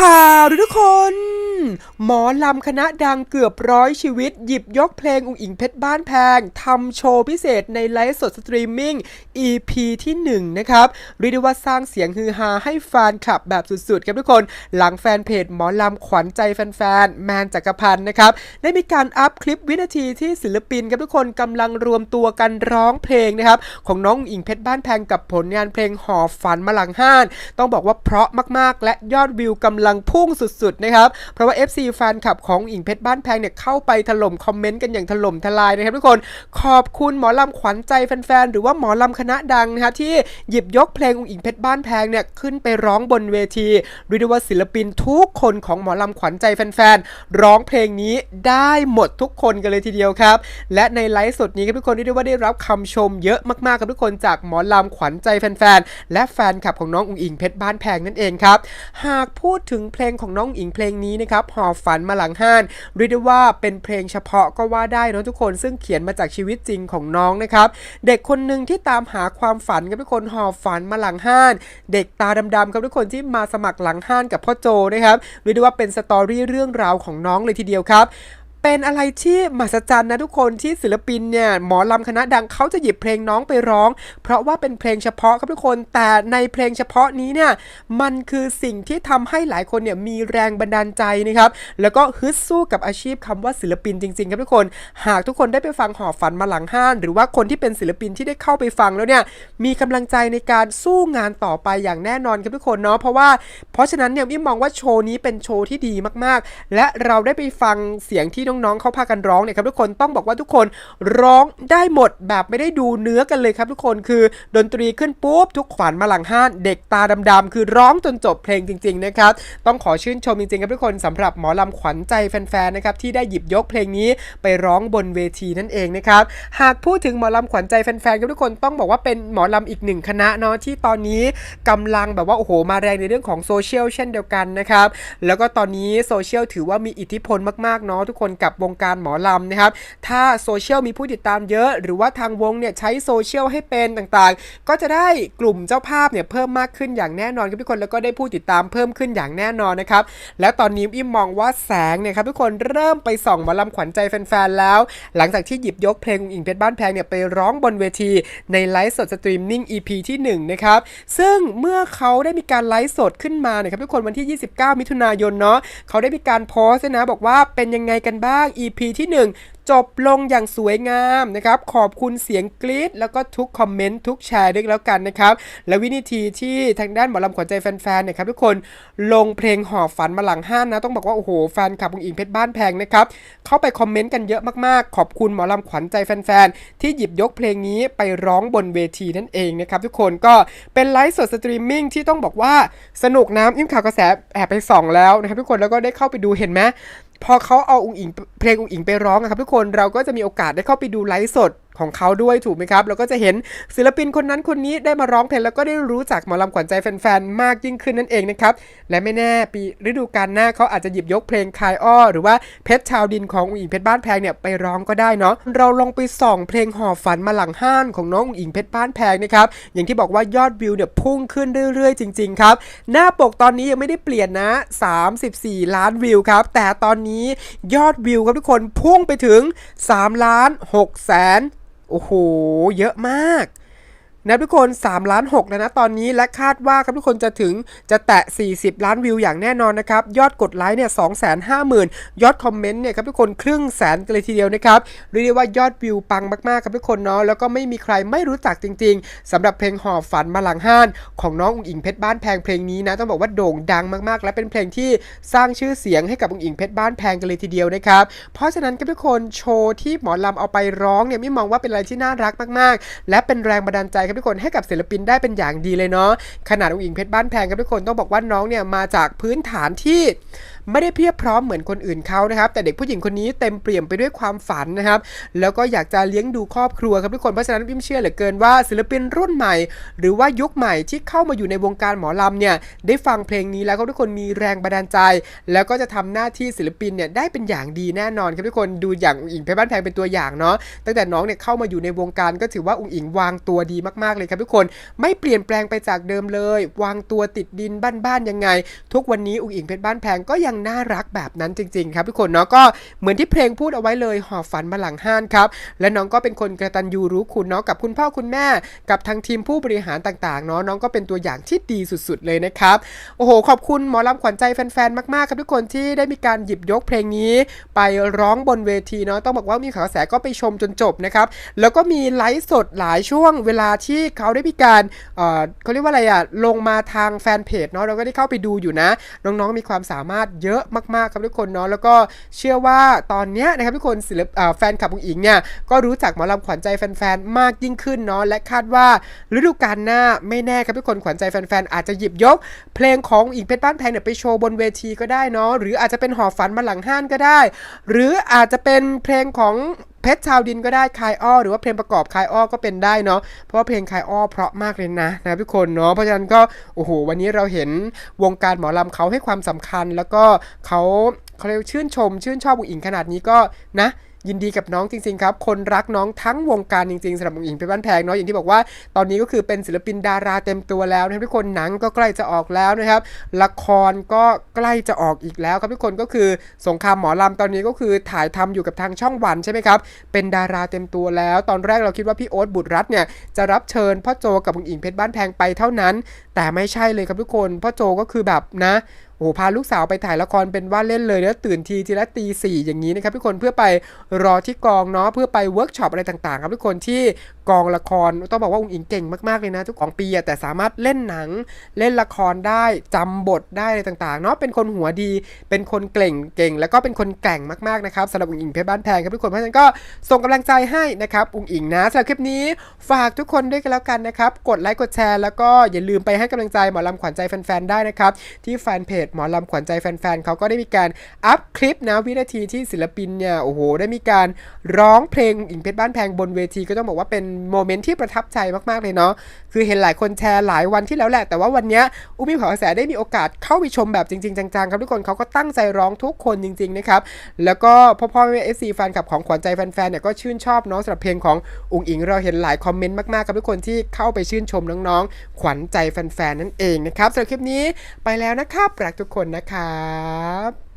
ข่าวทุกคน หมอลำคณะดังเกือบร้อยชีวิต หยิบยกเพลงอุ๋งอิงเพชรบ้านแพงทำโชว์พิเศษในไลฟ์สดสตรีมมิ่ง EP ที่ 1 นะครับเรียกได้ว่าสร้างเสียงฮือฮาให้แฟนคลับแบบสุดๆ ครับทุกคน หลังแฟนเพจหมอลำขวัญใจแฟนๆ แมนจักรพันธ์นะครับ ได้มีการอัพคลิปวินาทีที่ศิลปินครับทุกคนกำลังรวมตัวกันร้องเพลงนะครับ ของน้องอิงเพชรบ้านแพงกับผลงานเพลงหอบฝันมาหลังห้าน ต้องบอกว่าเพราะมากๆ และยอดวิวกำลังพุ่งสุดๆนะครับเพราะว่า FC แฟนคลับของอิงเพชรบ้านแพงเนี่ยเข้าไปถล่มคอมเมนต์กันอย่างถล่มทลายนะครับทุกคน ขอบคุณหมอลำขวัญใจแฟนๆ หรือว่าหมอลำคณะดังนะครับที่หยิบยกเพลงอุงอิงเพชรบ้านแพงเนี่ยขึ้นไปร้องบนเวทีเรียกได้ว่าศิลปินทุกคนของหมอลำขวัญใจแฟนๆ ร้องเพลงนี้ได้หมดทุกคนกันเลยทีเดียวครับ และในไลฟ์สดนี้ครับทุกคนเรียกได้ว่าได้รับคำชมเยอะมากๆครับทุกคนจากหมอลำขวัญใจแฟนๆ และแฟนคลับของน้องอุงอิงเพชรบ้านแพงนั่นเองครับ หากพูดถึงเพลงของน้องอิงเพลงนี้นะครับหอบฝันมาหลังห้านเรียกได้ว่าเป็นเพลงเฉพาะก็ว่าได้นะทุกคนซึ่งเขียนมาจากชีวิตจริงของน้องนะครับ เด็กคนหนึ่งที่ตามหาความฝันกับทุกคนหอบฝันมาหลังห้าน เด็กตาดำๆครับทุกคนที่มาสมัครหลังห้านกับพ่อโจนะครับเรียกได้ว่าเป็นสตอรี่เรื่องราวของน้องเลยทีเดียวครับ เป็นอะไรที่มหัศจรรย์นะทุกคนที่ศิลปินเนี่ยหมอลำคณะดังเขาจะหยิบเพลงน้องไปร้อง เพราะว่าเป็นเพลงเฉพาะครับทุกคนแต่ในเพลงเฉพาะนี้เนี่ยมันคือสิ่งที่ทำให้หลายคนเนี่ยมีแรงบันดาลใจนะครับแล้วก็ฮึดสู้กับอาชีพคำว่าศิลปินจริงๆครับทุกคน หากทุกคนได้ไปฟังหอฝันมาหลังห้าน หรือว่าคนที่เป็นศิลปินที่ได้เข้าไปฟังแล้วเนี่ยมีกำลังใจในการสู้งานต่อไปอย่างแน่นอนครับทุกคนเนาะเพราะว่าเพราะฉะนั้นเนี่ยมี่มองว่าโชว์นี้เป็นโชว์ที่ดีมากๆ และเราได้ไปฟังเสียงที่น้องๆเขาพากันร้องเนี่ยครับทุกคนต้องบอกว่าทุกคนร้องได้หมดแบบไม่ได้ดูเนื้อกันเลยครับทุกคนคือดนตรีขึ้นปุ๊บทุกขวัญมาหลังห้านเด็กตาดำๆคือร้องจนจบเพลงจริงๆนะครับต้องขอชื่นชมจริงๆครับทุกคนสำหรับหมอลำขวัญใจแฟนๆนะครับที่ได้หยิบยกเพลงนี้ไปร้องบนเวทีนั่นเองนะครับหากพูดถึงหมอลำขวัญใจแฟนๆครับทุกคนต้องบอกว่าเป็นหมอลำอีกหนึ่งคณะเนาะที่ตอนนี้กำลังแบบว่าโอ้โหมาแรงในเรื่องของโซเชียลเช่นเดียวกันนะครับแล้วก็ตอนนี้โซเชียลถือว่ามีอิทธิพลมากๆเนาะทุกคนกับวงการหมอลำนะครับ ถ้าโซเชียลมีผู้ติดตามเยอะ หรือว่าทางวงเนี่ยใช้โซเชียลให้เป็นต่างๆ ก็จะได้กลุ่มเจ้าภาพเนี่ยเพิ่มมากขึ้นอย่างแน่นอนครับทุกคนแล้วก็ได้ผู้ติดตามเพิ่มขึ้นอย่างแน่นอนนะครับ และตอนนี้อิมมองว่าแสงเนี่ยครับทุกคนเริ่มไปส่องหมอลำขวัญใจแฟนๆแล้ว หลังจากที่หยิบยกเพลงอิงเพชรบ้านแพงเนี่ยไปร้องบนเวทีในไลฟ์สดสตรีมมิ่ง EP ที่ 1 นะครับ ซึ่งเมื่อเขาได้มีการไลฟ์สดขึ้นมาเนี่ยครับทุกคนวันที่ 29 มิถุนายนเนาะเขาได้มีการโพสต์นะบอกว่าเป็นยังไงกันบ้าง EP ที่ 1 จบลงอย่างสวยงามนะครับ ขอบคุณเสียงกรี๊ดแล้วก็ทุกคอมเมนต์ทุกแชร์ด้วยแล้วกันนะครับ และวินาทีที่ทางด้านหมอลำขวัญใจแฟนๆเนี่ยครับทุกคนลงเพลงหอบฝันมาหลังห้านนะ ต้องบอกว่า โอ้โห แฟนคลับของอิงเพชรบ้านแพงนะครับ เข้าไปคอมเมนต์กันเยอะมากๆ ขอบคุณหมอลำขวัญใจแฟนๆที่หยิบยกเพลงนี้ไปร้องบนเวทีนั่นเองนะครับทุกคนก็เป็นไลฟ์สดสตรีมมิ่งที่ต้องบอกว่าสนุกน้ำอิ่มข่าวกระแสแอบไปส่องแล้วนะครับทุกคนแล้วก็ได้เข้าไปดูเห็นไหม พอเขาเอาอุงอิงเพลงอุงอิงไปร้องนะครับทุกคนเราก็จะมีโอกาสได้เข้าไปดูไลฟ์สด ของเขาด้วยถูกไหมครับ เราก็จะเห็นศิลปินคนนั้นคนนี้ได้มาร้องเพลงแล้วก็ได้รู้จักหมอลำขวัญใจแฟนๆ มากยิ่งขึ้นนั่นเองนะครับ และไม่แน่ปีฤดูกาลหน้าเขาอาจจะหยิบยกเพลงคายอ้อ หรือว่าเพชรชาวดินของอุ๋งอิงเพชรบ้านแพงเนี่ยไปร้องก็ได้เนาะเราลองไปส่องเพลงหอบฝันมาหลังห้านของน้องอุ๋งอิงเพชรบ้านแพงนะครับอย่างที่บอกว่ายอดวิวเนี่ยพุ่งขึ้นเรื่อยๆ จริง ๆ ครับ หน้าปกตอนนี้ยังไม่ได้เปลี่ยนนะ 34 ล้านวิวครับแต่ตอนนี้ยอดวิวครับทุกคนพุ่งไปถึง3ล้าน6แสน โอ้โห เยอะมาก นะทุกคน3ล้าน6แล้วนะตอนนี้และคาดว่าครับทุกคนจะถึงจะแตะ 40 ล้านวิวอย่างแน่นอนนะครับ ยอดกดไลค์เนี่ย250,000ยอดคอมเมนต์เนี่ยครับทุกคนครึ่งแสนเลยทีเดียวนะครับเรียกได้ว่ายอดวิวปังมากๆครับทุกคนเนาะแล้วก็ไม่มีใครไม่รู้จักจริง ๆสำหรับเพลงหอบฝันมาหลังห้านของน้องอุ๋งอิงเพชรบ้านแพงเพลงนี้นะต้องบอกว่าโด่งดังมากๆ และเป็นเพลงที่สร้างชื่อเสียงให้กับอุ๋งอิงเพชรบ้านแพงกันเลยทีเดียวนะครับเพราะฉะนั้นครับทุกคนโชว์ที่หมอลำเอาไปร้องเนี่ยไม่มองว่าเป็นอะไรที่น่ารักมาก ๆ และเป็นแรงบันดาลใจครับทุกคนให้กับศิลปินได้เป็นอย่างดีเลยเนาะขนาดอุ๋งอิงเพชรบ้านแพงครับทุกคนต้องบอกว่าน้องเนี่ยมาจากพื้นฐานที่ ไม่ได้เพียบพร้อมเหมือนคนอื่นเขานะครับ แต่เด็กผู้หญิงคนนี้เต็มเปี่ยมไปด้วยความฝันนะครับ แล้วก็อยากจะเลี้ยงดูครอบครัวครับทุกคน เพราะฉะนั้นพิมเชื่อเหลือเกินว่าศิลปินรุ่นใหม่ หรือว่ายุคใหม่ที่เข้ามาอยู่ในวงการหมอลำเนี่ยได้ฟังเพลงนี้แล้วก็ทุกคนมีแรงบันดาลใจ แล้วก็จะทำหน้าที่ศิลปินเนี่ยได้เป็นอย่างดีแน่นอนครับทุกคนดูอย่างอุ๋งอิงเพชรบ้านแพงเป็นตัวอย่างเนาะตั้งแต่น้องเนี่ยเข้ามาอยู่ในวงการก็ถือว่าอุ๋งอิงวางตัวดีมากๆเลยครับทุกคนไม่เปลี่ยนแปลงไปจากเดิมเลย วางตัวติดดินบ้านๆยังไง ทุกวันนี้อุ๋งอิงเพชรบ้านแพงก็ยังน่ารักแบบนั้นจริง ๆ ครับทุกคนเนาะก็เหมือนที่เพลงพูดเอาไว้เลยหอบฝันมาหลังห้านครับและน้องก็เป็นคนกระตันยูรู้คุณเนาะกับคุณพ่อคุณแม่ กับทางทีมผู้บริหารต่างๆเนาะน้องก็เป็นตัวอย่างที่ดีสุดๆเลยนะครับโอ้โหขอบคุณหมอลำขวัญใจแฟนๆมากๆครับทุกคนที่ได้มีการหยิบยกเพลงนี้ ไปร้องบนเวทีเนาะต้องบอกว่ามีข่าวกระแสก็ไปชมจนจบนะครับแล้วก็มีไลฟ์สดหลายช่วงเวลาที่เขาได้มีการเออเขาเรียกว่าอะไรอะลงมาทางแฟนเพจเนาะเราก็ได้เข้าไปดูอยู่นะ น้องๆมีความสามารถเยอะมากๆครับทุกคนเนาะแล้วก็เชื่อว่าตอนเนี้ยนะครับทุกคนศิลปแฟนคลับของอิงเนี่ยก็รู้จักหมอลำขวัญใจแฟนๆมากยิ่งขึ้นเนาะและคาดว่าฤดูกาลหน้าไม่แน่ครับทุกคนขวัญใจแฟนๆอาจจะหยิบยก เพลงของอิงเพชรบ้านแพงเนี่ยไปโชว์บนเวทีก็ได้เนาะหรืออาจจะเป็นหอฝันมาหลังห้านก็ได้ หรืออาจจะเป็นเพลงของ เพชรชาวดินก็ได้คายอ้อหรือว่าเพลงประกอบคายอ้อก็เป็นได้เนาะเพราะว่าเพลงคายอ้อเพราะมากเลยนะนะทุกคนเนาะเพราะฉะนั้นก็โอ้โหวันนี้เราเห็นวงการหมอลำเขาให้ความสำคัญ แล้วก็เขาเขาเรียกชื่นชม ชื่นชอบอุ๋งอิงขนาดนี้ก็นะ ยินดีกับน้องจริงๆครับ คนรักน้องทั้งวงการจริงๆสำหรับวงอิงเพชรบ้านแพงเนาะอย่างที่บอกว่าตอนนี้ก็คือเป็นศิลปินดาราเต็มตัวแล้วนะครับทุกคนหนังก็ใกล้จะออกแล้วนะครับละครก็ใกล้จะออกอีกแล้วครับทุกคนก็คือสงครามหมอลำตอนนี้ก็คือถ่ายทำอยู่กับทางช่องวันใช่ไหมครับเป็นดาราเต็มตัวแล้ว ตอนแรกเราคิดว่าพี่โอ๊ตบุตรรัตน์เนี่ยจะรับเชิญพ่อโจกับวงอิงเพชรบ้านแพงไปเท่านั้น แต่ไม่ใช่เลยครับทุกคนพ่อโจก็คือแบบนะ โอ้โหพาลูกสาวไปถ่ายละครเป็นว่าเล่นเลยแล้วตื่นทีทีละตีสี่อย่างนี้นะครับทุกคนเพื่อไปรอที่กองเนาะเพื่อไปเวิร์กช็อปอะไรต่างๆ ครับทุกคนที่กองละครต้องบอกว่าองค์อิงเก่งมากๆเลยนะทุกของปีอะแต่สามารถเล่นหนังเล่นละครได้จำบทได้อะไรต่างๆเนาะเป็นคนหัวดี เป็นคนเก่งเก่ง แล้วก็เป็นคนแกร่งมากๆนะครับสำหรับองค์อิงเพชรบ้านแพงครับทุกคนเพราะฉะนั้นก็ส่งกำลังใจให้นะครับองค์อิงนะสำหรับคลิปนี้ฝากทุกคนด้วยกันแล้วกันนะครับกดไลค์กดแชร์แล้วก็อย่าลืมไปให้กำลังใจหมอลำขวัญใจแฟนๆได้นะครับที่แฟนเพจหมอลำขวัญใจแฟนๆเขาก็ได้มีการอัพคลิปนะวินาทีที่ศิลปินเนี่ยโอ้โหได้มีการร้องเพลงอิงเพชรบ้านแพงบนเวทีก็ต้องบอกว่าเป็นโมเมนต์ที่ประทับใจมากๆเลยเนาะคือเห็นหลายคนแชร์หลายวันที่แล้วแหละ แต่ว่าวันนี้อุ้มมีขอกระแสได้มีโอกาสเข้าไปชมแบบจริงๆ จังๆ ครับทุกคนเขาก็ตั้งใจร้องทุกคนจริงๆนะครับแล้วก็พ่อพ่อแม่เอฟซีแฟนคลับของขวัญใจแฟนๆเนี่ยก็ชื่นชอบเนาะสำหรับเพลงของอุ๋งอิงเราเห็นหลายคอมเมนต์มากๆครับทุกคนที่เข้าไปชื่นชมน้องๆ ขวัญใจแฟนๆนั่นเองนะครับสำหรับคลิปนี้ไปแล้วนะครับรักทุกคนนะครับ